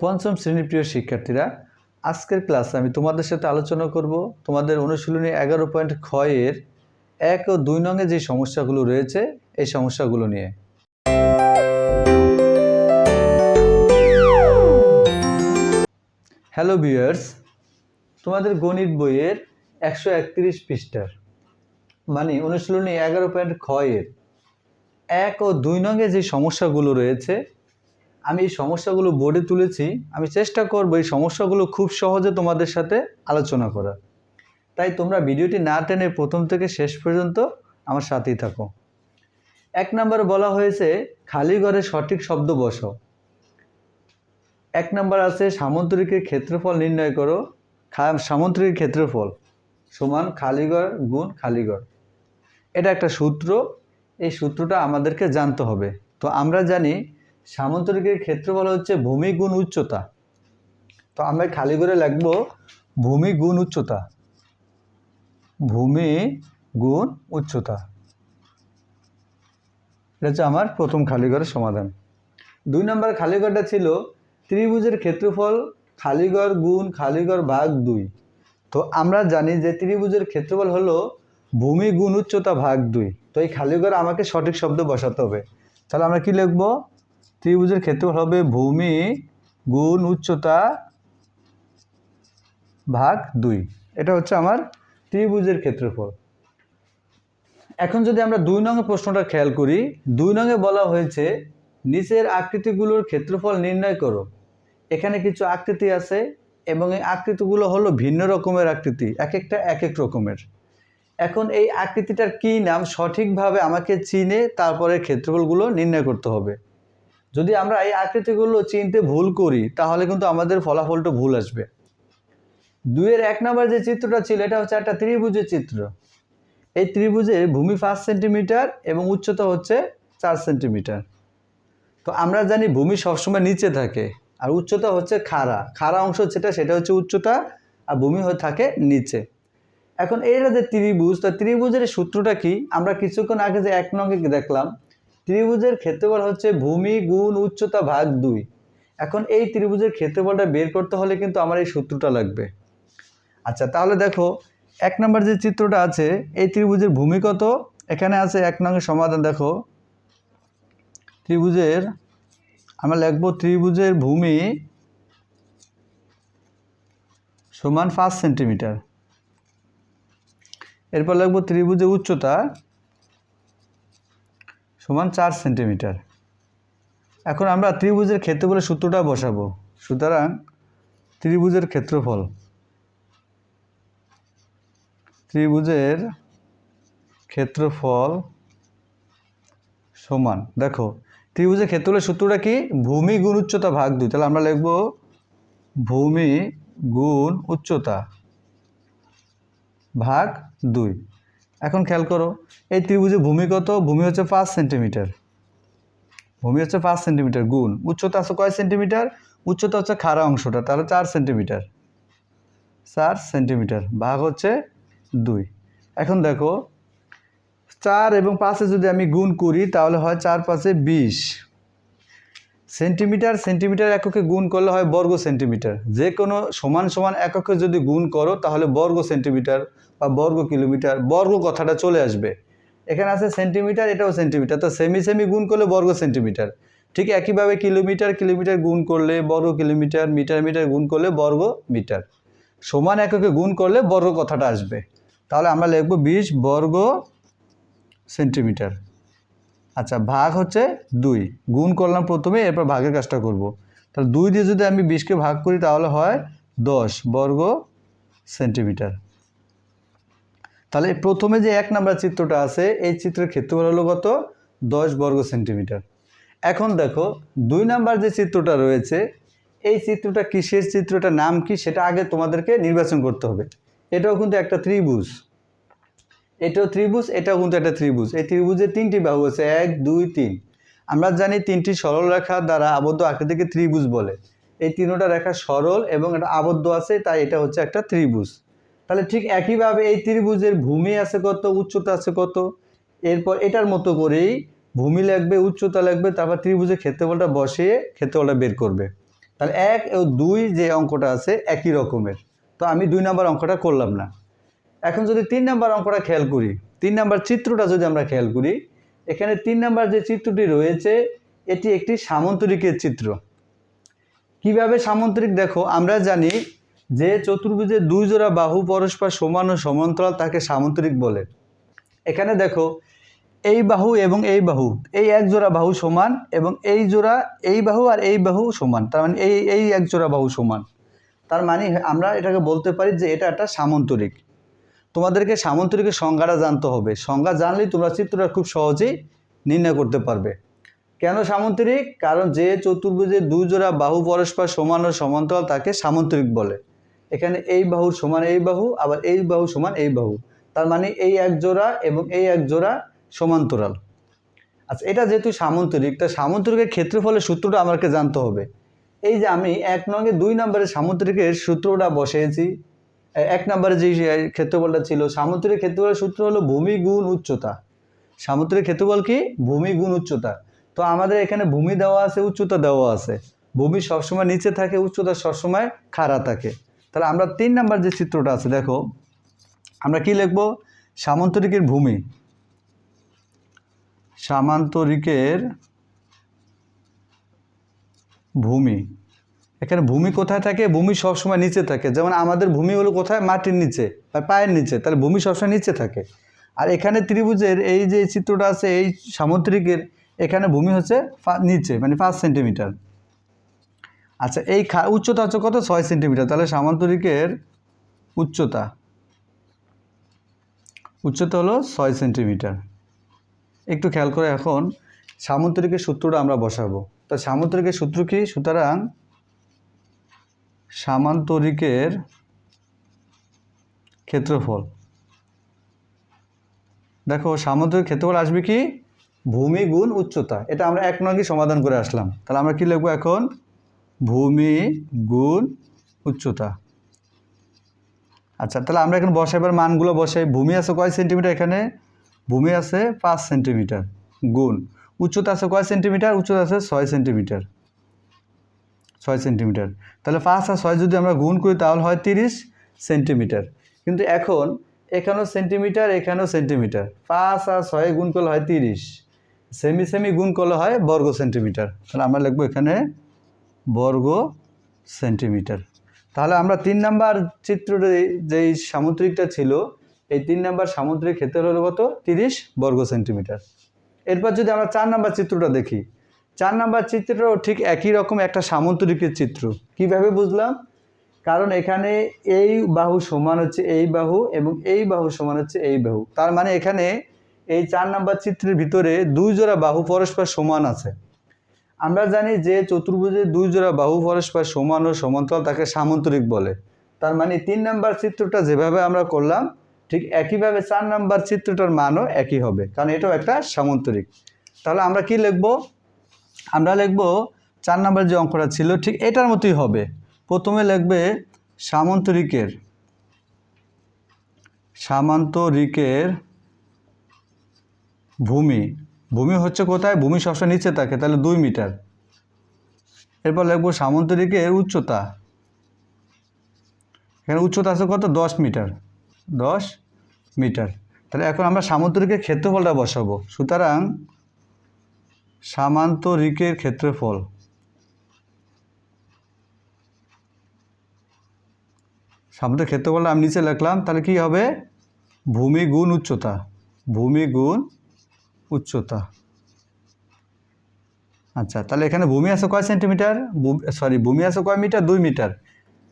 পঞ্চম শ্রেণির প্রিয় শিক্ষার্থীরা, আজকের ক্লাসে আমি তোমাদের সাথে আলোচনা করব তোমাদের অনুশীলনী এগারো পয়েন্ট ক্ষয়ের এক ও দুই নঙে যে সমস্যাগুলো রয়েছে, এই সমস্যাগুলো নিয়ে। হ্যালো ভিউয়ার্স তোমাদের গণিত বইয়ের একশো একত্রিশ পৃষ্ঠার মানে অনুশীলনী এগারো পয়েন্ট ক্ষয়ের এক ও দুই নঙে যে সমস্যাগুলো রয়েছে আমি এই সমস্যাগুলো বোর্ডে তুলেছি, আমি চেষ্টা করব এই সমস্যাগুলো খুব সহজে তোমাদের সাথে আলোচনা করার। তাই তোমরা ভিডিওটি না টেনে প্রথম থেকে শেষ পর্যন্ত আমার সাথেই থাকো। এক নম্বরে বলা হয়েছে, খালি ঘরে সঠিক শব্দ বসো এক নম্বর আছে, সামন্তরিকের ক্ষেত্রফল নির্ণয় করো। সামন্তরিকের ক্ষেত্রফল সমান খালিগড় গুণ খালিগড় এটা একটা সূত্র, এই সূত্রটা আমাদেরকে জানতে হবে। তো আমরা জানি সামন্তরিকের ক্ষেত্রফল হচ্ছে ভূমি গুণ উচ্চতা। তো আমরা খালি করে লিখব ভূমি গুণ উচ্চতা। ভূমি গুণ উচ্চতা। এটা হচ্ছে আমার প্রথম খালি ঘরের সমাধান। দুই নম্বর খালি ঘরটা ছিল ত্রিভুজের ক্ষেত্রফল খালিঘর গুণ খালিঘর ভাগ দুই। তো আমরা জানি যে ত্রিভুজের ক্ষেত্রফল হলো ভূমি গুণ উচ্চতা ভাগ দুই। তো এই খালিঘর আমাকে সঠিক শব্দ বসাতে হবে। তাহলে আমরা কি লিখব? ত্রিভুজের ক্ষেত্রফল হবে ভূমি গুণ উচ্চতা ভাগ দুই। এটা হচ্ছে আমার ত্রিভুজের ক্ষেত্রফল। এখন যদি আমরা দুই নঙের প্রশ্নটা খেয়াল করি, দুই নঙে বলা হয়েছে, নিচের আকৃতিগুলোর ক্ষেত্রফল নির্ণয় করো। এখানে কিছু আকৃতি আছে এবং এই আকৃতিগুলো হলো ভিন্ন রকমের আকৃতি, এক একটা, এক এক রকমের। এখন এই আকৃতিটার কী নাম সঠিকভাবে আমাকে চিনে তারপরে ক্ষেত্রফলগুলো নির্ণয় করতে হবে। যদি আমরা এই আকৃতিগুলো চিনতে ভুল করি, তাহলে কিন্তু আমাদের ফলাফলটা ভুল আসবে। দুইয়ের এক নম্বর যে চিত্রটা ছিল, এটা হচ্ছে একটা ত্রিভুজের চিত্র। এই ত্রিভুজের ভূমি পাঁচ সেন্টিমিটার এবং উচ্চতা হচ্ছে চার সেন্টিমিটার। তো আমরা জানি ভূমি সবসময় নিচে থাকে, আর উচ্চতা হচ্ছে খাড়া। খাড়া অংশ যেটা, সেটা হচ্ছে উচ্চতা, আর ভূমি হয়ে থাকে নিচে। এখন এইটা যে ত্রিভুজ, তা ত্রিভুজের সূত্রটা কি? আমরা কিছুক্ষণ আগে যে এক নঙ্গে দেখলাম ত্রিভুজের ক্ষেত্রফল হচ্ছে ভূমি গুণ উচ্চতা ভাগ দুই। এখন এই ত্রিভুজের ক্ষেত্রফলটা বের করতে হলে কিন্তু আমার এই সূত্রটা লাগবে। আচ্ছা তাহলে দেখো, এক নম্বর যে চিত্রটা আছে, এই ত্রিভুজের ভূমি কত? এখানে আছে এক নঙ্গের সমাধান, দেখো। ত্রিভুজের, আমরা লিখব ত্রিভুজের ভূমি সমান পাঁচ সেন্টিমিটার। এরপর লিখব ত্রিভুজের উচ্চতা সমান চার সেন্টিমিটার। এখন আমরা ত্রিভুজের ক্ষেত্রফলের সূত্রটা বসাবো। সুতরাং ত্রিভুজের ক্ষেত্রফল ত্রিভুজের ক্ষেত্রফল সমান। দেখো, ত্রিভুজের ক্ষেত্রফলের সূত্রটা কি? ভূমি গুণ উচ্চতা ভাগ দুই। তাহলে আমরা লিখব ভূমি গুণ উচ্চতা ভাগ দুই। এখন খেয়াল করো, এই ত্রিভুজে ভূমি কত? ভূমি হচ্ছে পাঁচ সেন্টিমিটার। ভূমি হচ্ছে পাঁচ সেন্টিমিটার, গুণ। উচ্চতা আছে কয় সেন্টিমিটার? উচ্চতা হচ্ছে খাড়া অংশটা, তাহলে চার সেন্টিমিটার। চার সেন্টিমিটার, ভাগ হচ্ছে দুই। এখন দেখো, চার এবং পাঁচে যদি আমি গুণ করি, তাহলে হয় চার পাঁচে বিশ। সেন্টিমিটার সেন্টিমিটার এককে গুণ করলে হয় বর্গ সেন্টিমিটার। যে কোনো সমান সমান এককে যদি গুণ করো, তাহলে বর্গ সেন্টিমিটার বা বর্গ কিলোমিটার, বর্গ কথাটা চলে আসবে। এখানে আছে সেন্টিমিটার, এটাও সেন্টিমিটার। তো সেমি সেমি গুণ করলে বর্গ সেন্টিমিটার। ঠিক একইভাবে কিলোমিটার কিলোমিটার গুণ করলে বর্গ কিলোমিটার, মিটার মিটার গুণ করলে বর্গ মিটার। সমান এককে গুণ করলে বর্গ কথাটা আসবে। তাহলে আমরা লিখব বিশ বর্গ সেন্টিমিটার। আচ্ছা ভাগ হচ্ছে দুই। গুণ করলাম প্রথমে, এরপর ভাগের কাজটা করব। তাহলে দুই দিয়ে যদি আমি বিশকে ভাগ করি, তাহলে হয় দশ বর্গ সেন্টিমিটার। তাহলে প্রথমে যে এক নাম্বার চিত্রটা আছে, এই চিত্রের ক্ষেত্রফল হলো কত? দশ বর্গ সেন্টিমিটার। এখন দেখো, দুই নাম্বার যে চিত্রটা রয়েছে, এই চিত্রটা কিসের, চিত্রটার নাম কি, সেটা আগে তোমাদেরকে নির্বাচন করতে হবে। এটাও কিন্তু একটা ত্রিভুজ। এটাও ত্রিভুজ এটাও কিন্তু একটা ত্রিভুজ। এই ত্রিভুজের তিনটি বাহু আছে, এক, দুই, তিন। আমরা জানি তিনটি সরল রেখা দ্বারা আবদ্ধ আকৃতিকে ত্রিভুজ বলে। এই তিনটা রেখা সরল এবং এটা আবদ্ধ আছে, তাই এটা হচ্ছে একটা ত্রিভুজ। তাহলে ঠিক একইভাবে এই ত্রিভুজের ভূমি আছে কত, উচ্চতা আছে কত? এরপর এটার মতো করেই ভূমি লাগবে, উচ্চতা লাগবে, তারপর ত্রিভুজের ক্ষেত্রফলটা বসিয়ে ক্ষেত্রফলটা বের করবে। তাহলে এক ও দুই যে অঙ্কটা আছে একই রকমের। তো আমি দুই নাম্বার অঙ্কটা করলাম না। এখন যদি তিন নাম্বার অঙ্কটা খেয়াল করি, তিন নাম্বার চিত্রটা যদি আমরা খেয়াল করি, এখানে তিন নাম্বার যে চিত্রটি রয়েছে, এটি একটি সামন্তরিকের চিত্র। কীভাবে সামন্তরিক দেখো? আমরা জানি যে চতুর্ভুজের দুই জোড়া বাহু পরস্পর সমান ও সমান্তরাল তাকে সামন্তরিক বলে। এখানে দেখো, এই বাহু এবং এই বাহু, এই এক জোড়া বাহু সমান এবং এই জোড়া, এই বাহু আর এই বাহু সমান, তার মানে এই এই এক জোড়া বাহু সমান। তার মানে আমরা এটাকে বলতে পারি যে এটা একটা সামন্তরিক। তোমাদেরকে সামন্তরিকের সংজ্ঞাটা জানতে হবে। সংজ্ঞা জানলেই তোমরা চিত্রটা খুব সহজেই নির্ণয় করতে পারবে। কেন সামন্তরিক? কারণ যে চতুর্ভুজের দুই জোড়া বাহু পরস্পর সমান ও সমান্তরাল তাকে সামন্তরিক বলে। এখানে এই বাহুর সমান এই বাহু, আবার এই বাহু সমান এই বাহু। তার মানে এই এক জোড়া এবং এই এক জোড়া সমান্তরাল। আচ্ছা এটা যেহেতু সামন্তরিক, তা সামন্তরিকের ক্ষেত্রফলের সূত্রটা আমাকে জানতে হবে। এই যে আমি এক নঙ্গে দুই নম্বরের সামুদ্রিকের সূত্রটা বসিয়েছি এক নম্বরে যে ক্ষেত্রফলটা ছিল, সামুদ্রিক ক্ষেত্রফলের সূত্র হলো ভূমি গুণ উচ্চতা। সামুদ্রিক ক্ষেত্রফল কি? ভূমি গুণ উচ্চতা। তো আমাদের এখানে ভূমি দেওয়া আছে, উচ্চতা দেওয়া আছে। ভূমি সবসময় নিচে থাকে, উচ্চতা সবসময় খাড়া থাকে। তাহলে আমরা তিন নাম্বার যে চিত্রটা আছে, দেখো, আমরা কি লিখব? সামান্তরিকের ভূমি। সামান্তরিকের ভূমি। এখানে ভূমি কোথায় থাকে? ভূমি সবসময় নিচে থাকে। যেমন আমাদের ভূমি হলো কোথায়? মাটির নিচে, বা পায়ের নিচে। তাহলে ভূমি সবসময় নিচে থাকে। আর এখানে ত্রিভুজের এই যে চিত্রটা আছে, এই সামুদ্রিকের, এখানে ভূমি হচ্ছে নিচে মানে পাঁচ সেন্টিমিটার। আচ্ছা এই উচ্চতা হচ্ছে কত? ছয় সেন্টিমিটার। তাহলে সামান্তরিকের উচ্চতা উচ্চতা হলো ছয় সেন্টিমিটার। একটু খেয়াল করে এখন, সামুদ্রিকের সূত্রটা আমরা বসাবো। তা সামুদ্রিকের সূত্র কি? সুতরাং সামান্তরিকের ক্ষেত্রফল। দেখো, সামান্তরিক ক্ষেত্রফল আসবে কি? ভূমি গুণ উচ্চতা। এটা আমরা এক নঙ্গে সমাধান করে আসলাম। তাহলে আমরা কি লিখব এখন? ভূমি গুণ উচ্চতা। আচ্ছা তাহলে আমরা এখন বসাইবার মানগুলো বসাই। ভূমি আছে কয় সেন্টিমিটার এখানে? ভূমি আছে পাঁচ সেন্টিমিটার গুণ। উচ্চতা আছে কয় সেন্টিমিটার? উচ্চতা আছে ছয় সেন্টিমিটার। ছয় সেন্টিমিটার। তাহলে পাঁচ আর ছয় যদি আমরা গুণ করি, তাহলে হয় তিরিশ সেন্টিমিটার। কিন্তু এখন এখানেও সেন্টিমিটার এখানেও সেন্টিমিটার। পাঁচ আর ছয় গুণ করলে হয় তিরিশ। সেমি সেমি গুণ করলে হয় বর্গ সেন্টিমিটার। তাহলে আমরা লিখব এখানে বর্গ সেন্টিমিটার। তাহলে আমরা তিন নাম্বার চিত্রটি যেই সামুদ্রিকটা ছিল, এই তিন নাম্বার সামুদ্রিক ক্ষেত্র হলো কত? তিরিশ বর্গ সেন্টিমিটার। এরপর যদি আমরা চার নাম্বার চিত্রটা দেখি চার নাম্বার চিত্রটাও ঠিক একই রকম একটা সামন্তরিকের চিত্র। কীভাবে বুঝলাম? কারণ এখানে এই বাহু সমান হচ্ছে এই বাহু এবং এই বাহু সমান হচ্ছে এই বাহু। তার মানে এখানে এই চার নাম্বার চিত্রের ভিতরে দুই জোড়া বাহু পরস্পর সমান আছে। আমরা জানি যে চতুর্ভুজে দুই জোড়া বাহু পরস্পর সমান ও সমান্তরাল তাকে সামন্তরিক বলে। তার মানে তিন নাম্বার চিত্রটা যেভাবে আমরা করলাম, ঠিক একইভাবে চার নাম্বার চিত্রটার মানও একই হবে। কারণ এটাও একটা সামন্তরিক। তাহলে আমরা কি লিখব? আমরা লিখব চার নাম্বার যে অঙ্কটা ছিল, ঠিক এটার মতোই হবে। প্রথমে লিখবে সামন্তরিকের, সামান্তরিকের ভূমি। ভূমি হচ্ছে কোথায়? ভূমি সবসময় নিচে থাকে, তাহলে দুই মিটার। এরপর লিখব সামন্তরিকের উচ্চতা। এখানে উচ্চতা আছে কত? দশ মিটার। দশ মিটার। তাহলে এখন আমরা সামন্তরিকের ক্ষেত্রফলটা বসাবো। সুতরাং সামান্তরিকের ক্ষেত্রফল। সামন্তরিক ক্ষেত্রফলটা আমি নিচে লিখলাম, তাহলে কি হবে? ভূমি গুণ উচ্চতা। ভূমি গুণ উচ্চতা। আচ্ছা তাহলে এখানে ভূমি আছে কয় সেন্টিমিটার? সরি ভূমি আছে কয় মিটার? দুই মিটার।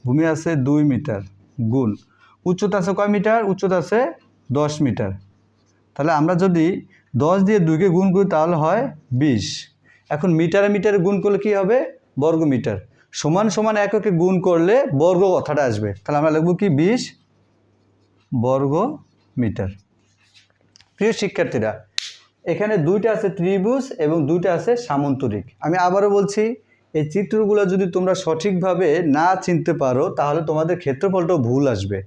ভূমি আছে দুই মিটার। গুণ। উচ্চতা আছে কয় মিটার? উচ্চতা আছে দশ মিটার। তাহলে আমরা যদি দশ দিয়ে দুইকে গুণ করি তাহলে হয় বিশ। এখন মিটারে মিটারে গুণ করলে কি হবে? বর্গ মিটার সমান সমান এককে গুণ করলে বর্গ কথাটা আসবে। তাহলে আমরা লিখব কি? বিশ বর্গ মিটার প্রিয় শিক্ষার্থীরা, এখানে দুইটা আছে ত্রিভুজ এবং দুইটা আছে সামন্তরিক। আমি আবারও বলছি, এই চিত্রগুলো যদি তোমরা সঠিকভাবে না চিনতে পারো, তাহলে তোমাদের ক্ষেত্রফলটাও ভুল আসবে।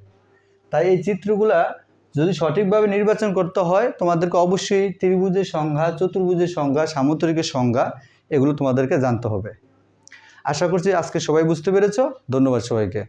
তাই এই চিত্রগুলা যদি সঠিকভাবে নির্বাচন করতে হয়, তোমাদেরকে অবশ্যই ত্রিভুজের সংজ্ঞা, চতুর্ভুজের সংজ্ঞা, সামুদ্রিকের সংজ্ঞা এগুলো তোমাদেরকে জানতে হবে। আশা করছি আজকে সবাই বুঝতে পেরেছ। ধন্যবাদ সবাইকে।